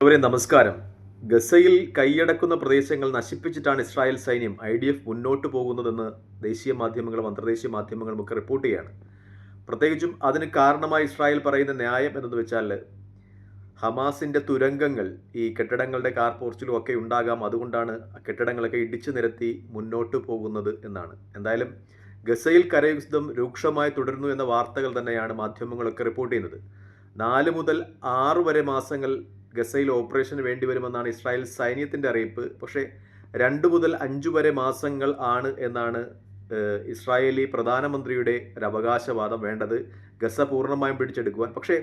എല്ലാവരെയും നമസ്കാരം. ഗസയിൽ കൈയടക്കുന്ന പ്രദേശങ്ങൾ നശിപ്പിച്ചിട്ടാണ് ഇസ്രായേൽ സൈന്യം ഐ ഡി എഫ് മുന്നോട്ട് പോകുന്നതെന്ന് ദേശീയ മാധ്യമങ്ങളും അന്തർദേശീയ മാധ്യമങ്ങളും ഒക്കെ റിപ്പോർട്ട് ചെയ്യാണ്. പ്രത്യേകിച്ചും അതിന് കാരണമായി ഇസ്രായേൽ പറയുന്ന ന്യായം എന്തെന്ന് വെച്ചാൽ ഹമാസിന്റെ തുരങ്കങ്ങൾ ഈ കെട്ടിടങ്ങളുടെ കാർ പോർച്ചിലും ഒക്കെ ഉണ്ടാകാം. അതുകൊണ്ടാണ് കെട്ടിടങ്ങളൊക്കെ ഇടിച്ചു നിരത്തി മുന്നോട്ട് പോകുന്നത് എന്നാണ്. എന്തായാലും ഗസയിൽ കരയുദ്ധം രൂക്ഷമായി തുടരുന്നു എന്ന വാർത്തകൾ തന്നെയാണ് മാധ്യമങ്ങളൊക്കെ റിപ്പോർട്ട് ചെയ്യുന്നത്. നാല് മുതൽ ആറ് വരെ മാസങ്ങൾ ഗസയിൽ ഓപ്പറേഷന് വേണ്ടിവരുമെന്നാണ് ഇസ്രായേൽ സൈന്യത്തിന്റെ അറിയിപ്പ്. പക്ഷേ രണ്ട് മുതൽ അഞ്ച് വരെ മാസങ്ങൾ ആണ് എന്നാണ് ഇസ്രായേലി പ്രധാനമന്ത്രിയുടെ ഒരു അവകാശവാദം വേണ്ടത് ഗസ പൂർണമായും പിടിച്ചെടുക്കുവാൻ. പക്ഷേ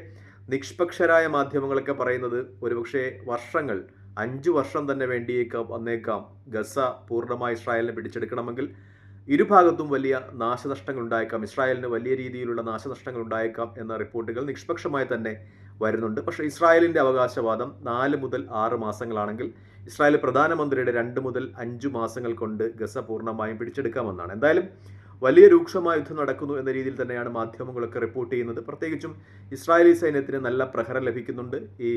നിഷ്പക്ഷരായ മാധ്യമങ്ങളൊക്കെ പറയുന്നത് ഒരുപക്ഷെ വർഷങ്ങൾ അഞ്ചു വർഷം തന്നെ വേണ്ടിയേക്കാം വന്നേക്കാം ഗസ പൂർണമായി ഇസ്രായേലിനെ പിടിച്ചെടുക്കണമെങ്കിൽ ഇരുഭാഗത്തും വലിയ നാശനഷ്ടങ്ങൾ ഉണ്ടായേക്കാം ഇസ്രായേലിന് വലിയ രീതിയിലുള്ള നാശനഷ്ടങ്ങൾ ഉണ്ടായേക്കാം എന്ന റിപ്പോർട്ടുകൾ നിഷ്പക്ഷമായി തന്നെ വരുന്നുണ്ട്. പക്ഷേ ഇസ്രായേലിന്റെ അവകാശവാദം നാല് മുതൽ ആറ് മാസങ്ങളാണെങ്കിൽ ഇസ്രായേൽ പ്രധാനമന്ത്രിയുടെ രണ്ട് മുതൽ അഞ്ച് മാസങ്ങൾ കൊണ്ട് ഗസ പൂർണമായും പിടിച്ചെടുക്കാമെന്നാണ്. എന്തായാലും വലിയ രൂക്ഷമായ യുദ്ധം നടക്കുന്നു എന്ന രീതിയിൽ തന്നെയാണ് മാധ്യമങ്ങളൊക്കെ റിപ്പോർട്ട് ചെയ്യുന്നത്. പ്രത്യേകിച്ചും ഇസ്രായേലി സൈന്യത്തിന് നല്ല പ്രഹരം ലഭിക്കുന്നുണ്ട്. ഈ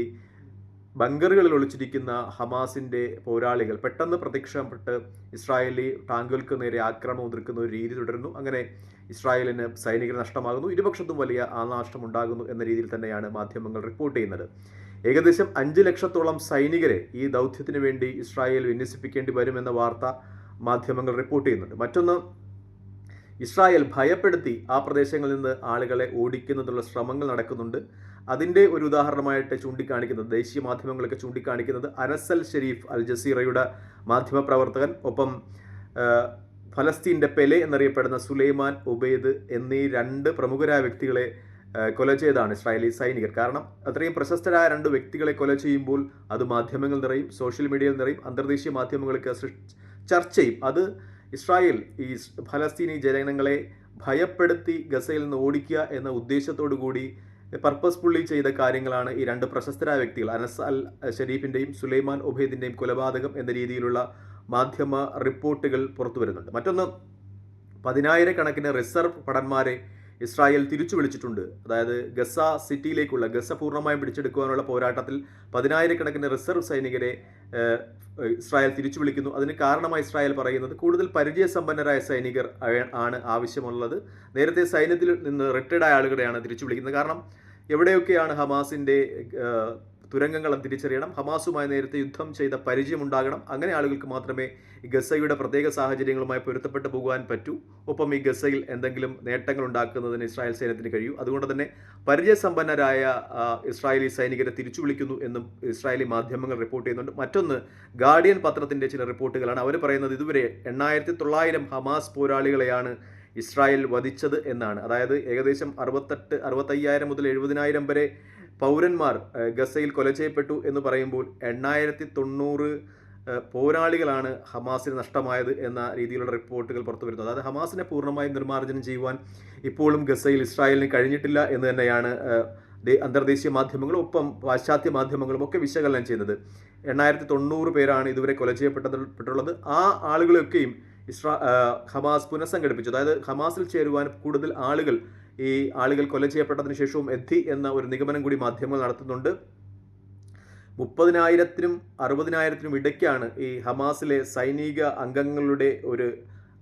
ബങ്കറുകളിൽ ഒളിച്ചിരിക്കുന്ന ഹമാസിന്റെ പോരാളികൾ പെട്ടെന്ന് പ്രത്യക്ഷപ്പെട്ട് ഇസ്രായേലി ടാങ്കുകൾക്ക് നേരെ ആക്രമണം ഉതിർക്കുന്ന ഒരു രീതി തുടരുന്നു. അങ്ങനെ ഇസ്രായേലിന് സൈനികർ നഷ്ടമാകുന്നു. ഇരുപക്ഷത്തും വലിയ ആനാഷ്ടം ഉണ്ടാകുന്നു എന്ന രീതിയിൽ തന്നെയാണ് മാധ്യമങ്ങൾ റിപ്പോർട്ട് ചെയ്യുന്നത്. ഏകദേശം അഞ്ച് ലക്ഷത്തോളം സൈനികരെ ഈ ദൗത്യത്തിന് വേണ്ടി ഇസ്രായേൽ വിന്യസിപ്പിക്കേണ്ടി വരുമെന്ന വാർത്ത മാധ്യമങ്ങൾ റിപ്പോർട്ട് ചെയ്യുന്നുണ്ട്. മറ്റൊന്ന് ഇസ്രായേൽ ഭയപ്പെടുത്തി ആ പ്രദേശങ്ങളിൽ നിന്ന് ആളുകളെ ഓടിക്കുന്നതിനുള്ള ശ്രമങ്ങൾ നടക്കുന്നുണ്ട്. അതിന്റെ ഒരു ഉദാഹരണമായിട്ട് ചൂണ്ടിക്കാണിക്കുന്നത് ദേശീയ മാധ്യമങ്ങളൊക്കെ ചൂണ്ടിക്കാണിക്കുന്നത് അനസൽ ഷെരീഫ് അൽ ജസീറയുടെ മാധ്യമപ്രവർത്തകൻ. ഒപ്പം ഫലസ്തീന്റെ പെലെ എന്നറിയപ്പെടുന്ന സുലൈമാൻ ഉബൈദ് എന്നീ രണ്ട് പ്രമുഖരായ വ്യക്തികളെ കൊല ചെയ്താണ് ഇസ്രായേലി സൈനികർ. കാരണം അത്രയും പ്രശസ്തരായ രണ്ട് വ്യക്തികളെ കൊല ചെയ്യുമ്പോൾ അത് മാധ്യമങ്ങൾ നിറയും സോഷ്യൽ മീഡിയയിൽ നിറയും അന്തർദേശീയ മാധ്യമങ്ങൾക്ക് ചർച്ച ചെയ്യും അത് ഇസ്രായേൽ ഈ ഫലസ്തീനി ജനങ്ങളെ ഭയപ്പെടുത്തി ഗസയിൽ നിന്ന് ഓടിക്കുക എന്ന ഉദ്ദേശത്തോടു കൂടി പർപ്പസ്ഫുള്ളി ചെയ്ത കാര്യങ്ങളാണ് ഈ രണ്ട് പ്രശസ്തരായ വ്യക്തികൾ. അനസ് അൽ ഷരീഫിന്റെയും സുലൈമാൻ ഒബേദിന്റെയും കൊലപാതകം എന്ന രീതിയിലുള്ള മാധ്യമ റിപ്പോർട്ടുകൾ പുറത്തു വരുന്നുണ്ട്. മറ്റൊന്ന് പതിനായിരക്കണക്കിന് റിസർവ് ഭടന്മാരെ ഇസ്രായേൽ തിരിച്ചു വിളിച്ചിട്ടുണ്ട്. അതായത് ഗസ സിറ്റിയിലേക്കുള്ള ഗസ പൂർണമായും പിടിച്ചെടുക്കുവാനുള്ള പോരാട്ടത്തിൽ പതിനായിരക്കണക്കിന് റിസർവ് സൈനികരെ ഇസ്രായേൽ തിരിച്ചു വിളിക്കുന്നു. അതിന് കാരണമായി ഇസ്രായേൽ പറയുന്നത് കൂടുതൽ പരിചയസമ്പന്നരായ സൈനികർ ആണ് ആവശ്യമുള്ളത്. നേരത്തെ സൈന്യത്തിൽ നിന്ന് റിട്ടയർഡായ ആളുകളെയാണ് തിരിച്ചു വിളിക്കുന്നത്. കാരണം എവിടെയൊക്കെയാണ് ഹമാസിന്റെ ഏഹ്, തുരങ്കങ്ങളും തിരിച്ചറിയണം. ഹമാസുമായി നേരത്തെ യുദ്ധം ചെയ്ത പരിചയമുണ്ടാകണം. അങ്ങനെ ആളുകൾക്ക് മാത്രമേ ഗസയുടെ പ്രത്യേക സാഹചര്യങ്ങളുമായി പൊരുത്തപ്പെട്ടു പോകുവാൻ പറ്റൂ. ഒപ്പം ഈ ഗസയിൽ എന്തെങ്കിലും നേട്ടങ്ങൾ ഉണ്ടാക്കുന്നതിന് ഇസ്രായേൽ സൈന്യത്തിന് കഴിയൂ. അതുകൊണ്ട് തന്നെ പരിചയസമ്പന്നരായ ഇസ്രായേലി സൈനികരെ തിരിച്ചു വിളിക്കുന്നു എന്നും ഇസ്രായേലി മാധ്യമങ്ങൾ റിപ്പോർട്ട് ചെയ്യുന്നുണ്ട്. മറ്റൊന്ന് ഗാർഡിയൻ പത്രത്തിന്റെ ചില റിപ്പോർട്ടുകളാണ്. അവർ പറയുന്നത് ഇതുവരെ എണ്ണായിരത്തി തൊള്ളായിരം ഹമാസ് പോരാളികളെയാണ് ഇസ്രായേൽ വധിച്ചത് എന്നാണ്. അതായത് ഏകദേശം അറുപത്തെട്ട് അറുപത്തയ്യായിരം മുതൽ എഴുപതിനായിരം വരെ പൗരന്മാർ ഗസയിൽ കൊല ചെയ്യപ്പെട്ടു എന്ന് പറയുമ്പോൾ എണ്ണായിരത്തി തൊണ്ണൂറ് പോരാളികളാണ് ഹമാസിന് നഷ്ടമായത് എന്ന രീതിയിലുള്ള റിപ്പോർട്ടുകൾ പുറത്തു വരുന്നത്. അതായത് ഹമാസിനെ പൂർണമായും നിർമ്മാർജനം ചെയ്യുവാൻ ഇപ്പോഴും ഗസയിൽ ഇസ്രായേലിന് കഴിഞ്ഞിട്ടില്ല എന്ന് തന്നെയാണ് അന്തർദേശീയ മാധ്യമങ്ങളും ഒപ്പം പാശ്ചാത്യ മാധ്യമങ്ങളും ഒക്കെ വിശകലനം ചെയ്യുന്നത്. എണ്ണായിരത്തി തൊണ്ണൂറ് പേരാണ് ഇതുവരെ കൊല ചെയ്യപ്പെട്ടപ്പെട്ടുള്ളത് ആ ആളുകളെയൊക്കെയും ഇസ്രാ ഹമാസ് പുനഃസംഘടിപ്പിച്ചു. അതായത് ഹമാസിൽ ചേരുവാൻ കൂടുതൽ ആളുകൾ ഈ ആളുകൾ കൊല ചെയ്യപ്പെട്ടതിന് ശേഷവും എത്തി എന്ന ഒരു നിഗമനം കൂടി മാധ്യമങ്ങൾ നടത്തുന്നുണ്ട്. മുപ്പതിനായിരത്തിനും അറുപതിനായിരത്തിനും ഇടയ്ക്കാണ് ഈ ഹമാസിലെ സൈനിക അംഗങ്ങളുടെ ഒരു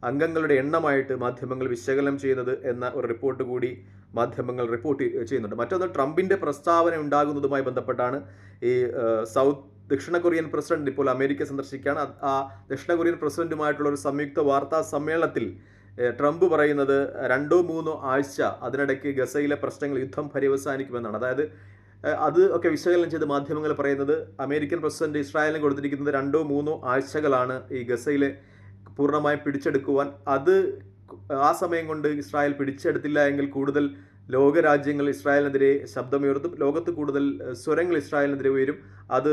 അംഗങ്ങളുടെ എണ്ണമായിട്ട് മാധ്യമങ്ങൾ വിശകലനം ചെയ്യുന്നത് എന്ന ഒരു റിപ്പോർട്ട് കൂടി മാധ്യമങ്ങൾ റിപ്പോർട്ട് ചെയ്യുന്നുണ്ട്. മറ്റൊന്ന് ട്രംപിന്റെ പ്രസ്താവന ഉണ്ടാകുന്നതുമായി ബന്ധപ്പെട്ടാണ് ഈ സൗത്ത് ദക്ഷിണ കൊറിയൻ പ്രസിഡന്റ് ഇപ്പോൾ അമേരിക്ക സന്ദർശിക്കുകയാണ്. ആ ദക്ഷിണ കൊറിയൻ പ്രസിഡന്റുമായിട്ടുള്ള ഒരു സംയുക്ത വാർത്താ സമ്മേളനത്തിൽ ട്രംപ് പറയുന്നത് രണ്ടോ മൂന്നോ ആഴ്ച അതിനിടയ്ക്ക് ഗസയിലെ പ്രശ്നങ്ങൾ യുദ്ധം പര്യവസാനിക്കുമെന്നാണ്. അതായത് അത് ഒക്കെ വിശകലനം ചെയ്ത് മാധ്യമങ്ങൾ പറയുന്നത് അമേരിക്കൻ പ്രസിഡന്റ് ഇസ്രായേലിന് കൊടുത്തിരിക്കുന്നത് രണ്ടോ മൂന്നോ ആഴ്ചകളാണ് ഈ ഗസയിലെ പൂർണമായും പിടിച്ചെടുക്കുവാൻ. അത് ആ സമയം കൊണ്ട് ഇസ്രായേൽ പിടിച്ചെടുത്തില്ല എങ്കിൽ കൂടുതൽ ലോകരാജ്യങ്ങൾ ഇസ്രായേലിനെതിരെ ശബ്ദമുയർത്തും. ലോകത്ത് കൂടുതൽ സ്വരങ്ങൾ ഇസ്രായേലിനെതിരെ ഉയരും. അത്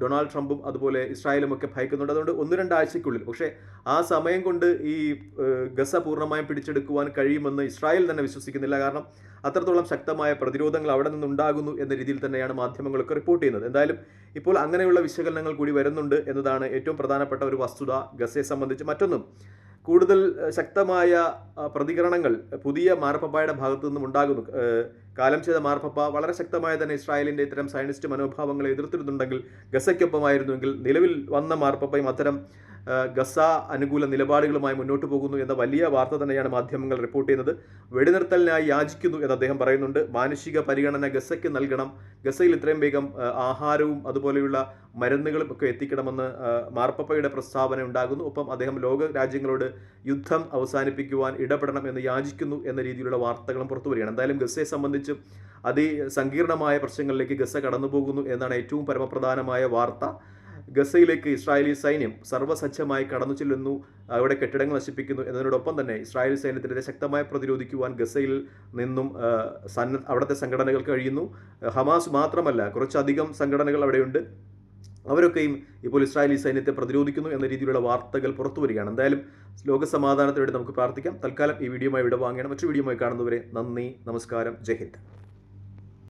ഡൊണാൾഡ് ട്രംപും അതുപോലെ ഇസ്രായേലും ഒക്കെ ഭയക്കുന്നുണ്ട്. അതുകൊണ്ട് ഒന്ന് രണ്ടാഴ്ചയ്ക്കുള്ളിൽ പക്ഷേ ആ സമയം കൊണ്ട് ഈ ഗസ പൂർണമായും പിടിച്ചെടുക്കുവാൻ കഴിയുമെന്ന് ഇസ്രായേൽ തന്നെ വിശ്വസിക്കുന്നില്ല. കാരണം അത്രത്തോളം ശക്തമായ പ്രതിരോധങ്ങൾ അവിടെ നിന്നുണ്ടാകുന്നു എന്ന രീതിയിൽ തന്നെയാണ് മാധ്യമങ്ങളൊക്കെ റിപ്പോർട്ട് ചെയ്യുന്നത്. എന്തായാലും ഇപ്പോൾ അങ്ങനെയുള്ള വിശകലനങ്ങൾ കൂടി വരുന്നുണ്ട് എന്നതാണ് ഏറ്റവും പ്രധാനപ്പെട്ട ഒരു വസ്തുത ഗസയെ സംബന്ധിച്ച്. മറ്റൊന്നും കൂടുതൽ ശക്തമായ പ്രതികരണങ്ങൾ പുതിയ മാർപ്പപ്പായുടെ ഭാഗത്തു നിന്നും ഉണ്ടാകുന്നു. കാലം ചെയ്ത മാർപ്പപ്പ വളരെ ശക്തമായ തന്നെ ഇസ്രായേലിന്റെ ഇത്തരം സയനിസ്റ്റ് മനോഭാവങ്ങളെ എതിർത്തിരുന്നുണ്ടെങ്കിൽ ഗസയ്ക്കൊപ്പമായിരുന്നുവെങ്കിൽ നിലവിൽ വന്ന മാർപ്പപ്പയും അത്തരം ഗസ അനുകൂല നിലപാടുകളുമായി മുന്നോട്ട് പോകുന്നു എന്ന വലിയ വാർത്ത തന്നെയാണ് മാധ്യമങ്ങൾ റിപ്പോർട്ട് ചെയ്യുന്നത്. വെടിനിർത്തലിനായി യാചിക്കുന്നു എന്ന് അദ്ദേഹം പറയുന്നുണ്ട്. മാനുഷിക പരിഗണന ഗസയ്ക്ക് നൽകണം. ഗസയിൽ ഇത്രയും വേഗം ആഹാരവും അതുപോലെയുള്ള മരുന്നുകളും ഒക്കെ എത്തിക്കണമെന്ന് മാർപ്പപ്പയുടെ പ്രസ്താവന ഉണ്ടാകുന്നു. ഒപ്പം അദ്ദേഹം ലോക രാജ്യങ്ങളോട് യുദ്ധം അവസാനിപ്പിക്കുവാൻ ഇടപെടണം എന്ന് യാചിക്കുന്നു എന്ന രീതിയിലുള്ള വാർത്തകളും പുറത്തു വരികയാണ്. എന്തായാലും ഗസയെ സംബന്ധിച്ച് അതിസങ്കീർണമായ പ്രശ്നങ്ങളിലേക്ക് ഗസ കടന്നുപോകുന്നു എന്നാണ് ഏറ്റവും പരമപ്രധാനമായ വാർത്ത. ഗസയിലേക്ക് ഇസ്രായേലി സൈന്യം സർവസജ്ജമായി കടന്നു ചെല്ലുന്നു. അവിടെ കെട്ടിടങ്ങൾ നശിപ്പിക്കുന്നു എന്നതിനോടൊപ്പം തന്നെ ഇസ്രായേൽ സൈന്യത്തിനെതിരെ ശക്തമായി പ്രതിരോധിക്കുവാൻ ഗസയിൽ നിന്നും സന്ന അവിടുത്തെ സംഘടനകൾ കഴിയുന്നു. ഹമാസ് മാത്രമല്ല കുറച്ചധികം സംഘടനകൾ അവിടെയുണ്ട്. അവരൊക്കെയും ഇപ്പോൾ ഇസ്രായേലി സൈന്യത്തെ പ്രതിരോധിക്കുന്നു എന്ന രീതിയിലുള്ള വാർത്തകൾ പുറത്തു വരികയാണ്. എന്തായാലും ലോകസമാധാനത്തിനുവേണ്ടി സമാധാനത്തിന് വേണ്ടി നമുക്ക് പ്രാർത്ഥിക്കാം. തൽക്കാലം ഈ വീഡിയോയുമായി വിടവാങ്ങണം മറ്റു വീഡിയോയുമായി കാണുന്നവരെ നന്ദി നമസ്കാരം. ജയ് ഹിന്ദ്.